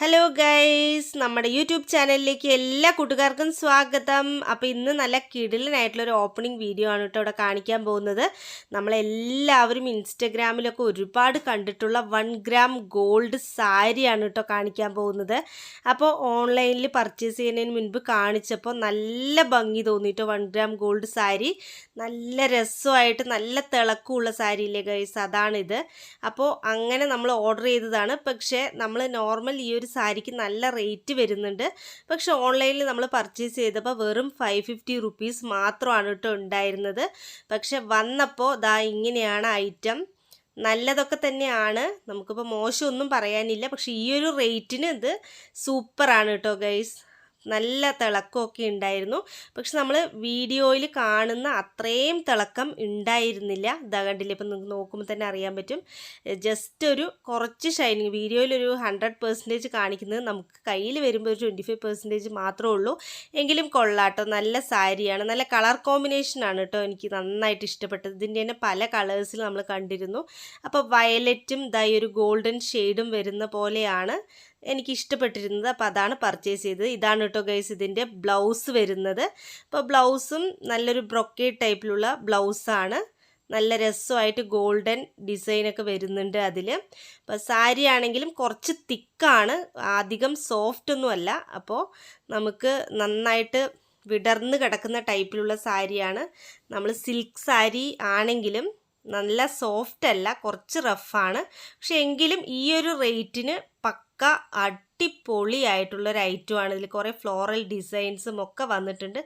Hello guys നമ്മുടെ YouTube ചാനലിലേക്ക് എല്ലാ കൂട്ടുകാർക്കും സ്വാഗതം. അപ്പോൾ ഇന്ന് നല്ല കിടിലനായിട്ടുള്ളൊരു ഓപ്പണിംഗ് വീഡിയോ ആണ് കേട്ടോ ഇവിടെ കാണിക്കാൻ പോകുന്നത്. നമ്മളെല്ലാവരും ഇൻസ്റ്റഗ്രാമിലൊക്കെ ഒരുപാട് കണ്ടിട്ടുള്ള വൺ ഗ്രാം ഗോൾഡ് സാരിയാണ് കേട്ടോ കാണിക്കാൻ പോകുന്നത്. അപ്പോൾ ഓൺലൈനിൽ പർച്ചേസ് ചെയ്യുന്നതിന് മുൻപ് കാണിച്ചപ്പോൾ നല്ല ഭംഗി തോന്നിയിട്ടോ വൺ ഗ്രാം ഗോൾഡ് സാരി. നല്ല രസമായിട്ട് നല്ല തിളക്കമുള്ള സാരി ഇല്ലേ ഗൈസ് അതാണിത്. അപ്പോൾ അങ്ങനെ നമ്മൾ ഓർഡർ ചെയ്തതാണ്. പക്ഷേ നമ്മൾ നോർമൽ ഈ ഒരു സാരിക്ക് നല്ല റേറ്റ് വരുന്നുണ്ട്. പക്ഷെ ഓൺലൈനിൽ നമ്മൾ പർച്ചേസ് ചെയ്തപ്പോൾ വെറും ഫൈവ് ഫിഫ്റ്റി റുപ്പീസ് മാത്രമാണ് കേട്ടോ ഉണ്ടായിരുന്നത്. പക്ഷെ വന്നപ്പോൾ ദാ ഇങ്ങനെയാണ് ഐറ്റം. നല്ലതൊക്കെ തന്നെയാണ്. നമുക്കിപ്പോൾ മോശമൊന്നും പറയാനില്ല. പക്ഷേ ഈ ഒരു റേറ്റിന് ഇത് സൂപ്പറാണ് കേട്ടോ ഗൈസ്. നല്ല തിളക്കമൊക്കെ ഉണ്ടായിരുന്നു. പക്ഷെ നമ്മൾ വീഡിയോയിൽ കാണുന്ന അത്രയും തിളക്കം ഉണ്ടായിരുന്നില്ല. ഇതാ ഇപ്പം നിങ്ങൾക്ക് നോക്കുമ്പോൾ തന്നെ അറിയാൻ പറ്റും. ജസ്റ്റ് ഒരു കുറച്ച് ഷൈനിങ് വീഡിയോയിൽ ഒരു ഹൺഡ്രഡ് പെർസെന്റേജ് കാണിക്കുന്നത് നമുക്ക് കയ്യിൽ വരുമ്പോൾ ഒരു ട്വന്റി ഫൈവ് പെർസെന്റേജ് മാത്രമേ ഉള്ളൂ. എങ്കിലും കൊള്ളാട്ടോ നല്ല സാരിയാണ്. നല്ല കളർ കോമ്പിനേഷനാണ് കേട്ടോ എനിക്ക് നന്നായിട്ട് ഇഷ്ടപ്പെട്ടത്. ഇതിന്റെ തന്നെ പല കളേഴ്സിൽ നമ്മൾ കണ്ടിരുന്നു. അപ്പോൾ വയലറ്റും ഇതായി ഒരു ഗോൾഡൻ ഷെയ്ഡും വരുന്ന പോലെയാണ്. എനിക്ക് ഇഷ്ടപ്പെട്ടിരുന്നത് അപ്പോൾ അതാണ് പർച്ചേസ് ചെയ്തത്. ഇതാണ് കേട്ടോ ഗൈസ് ഇതിന്റെ ബ്ലൗസ് വരുന്നത്. അപ്പോൾ ബ്ലൗസും നല്ലൊരു ബ്രൊക്കേഡ് ടൈപ്പിലുള്ള ബ്ലൗസാണ് നല്ല രസമായിട്ട് ഗോൾഡൻ ഡിസൈനൊക്കെ വരുന്നുണ്ട് അതിൽ അപ്പോൾ സാരി ആണെങ്കിലും കുറച്ച് തിക്കാണ് അധികം സോഫ്റ്റ് ഒന്നുമല്ല അപ്പോൾ നമുക്ക് നന്നായിട്ട് വിടർന്ന് കിടക്കുന്ന ടൈപ്പിലുള്ള സാരിയാണ്. നമ്മൾ സിൽക്ക് സാരി ആണെങ്കിലും നല്ല സോഫ്റ്റ് അല്ല കുറച്ച് റഫാണ് പക്ഷെ എങ്കിലും ഈ ഒരു റേറ്റിന് പക്ക അടിപൊളിയായിട്ടുള്ള ഒരു ഐറ്റമാണ് ഇതിൽ കുറേ ഫ്ലോറൽ ഡിസൈൻസും ഒക്കെ വന്നിട്ടുണ്ട്.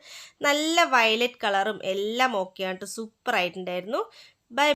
നല്ല വയലറ്റ് കളറും എല്ലാം ഓക്കെയാണ് സൂപ്പർ ആയിട്ടുണ്ടായിരുന്നു. ബൈ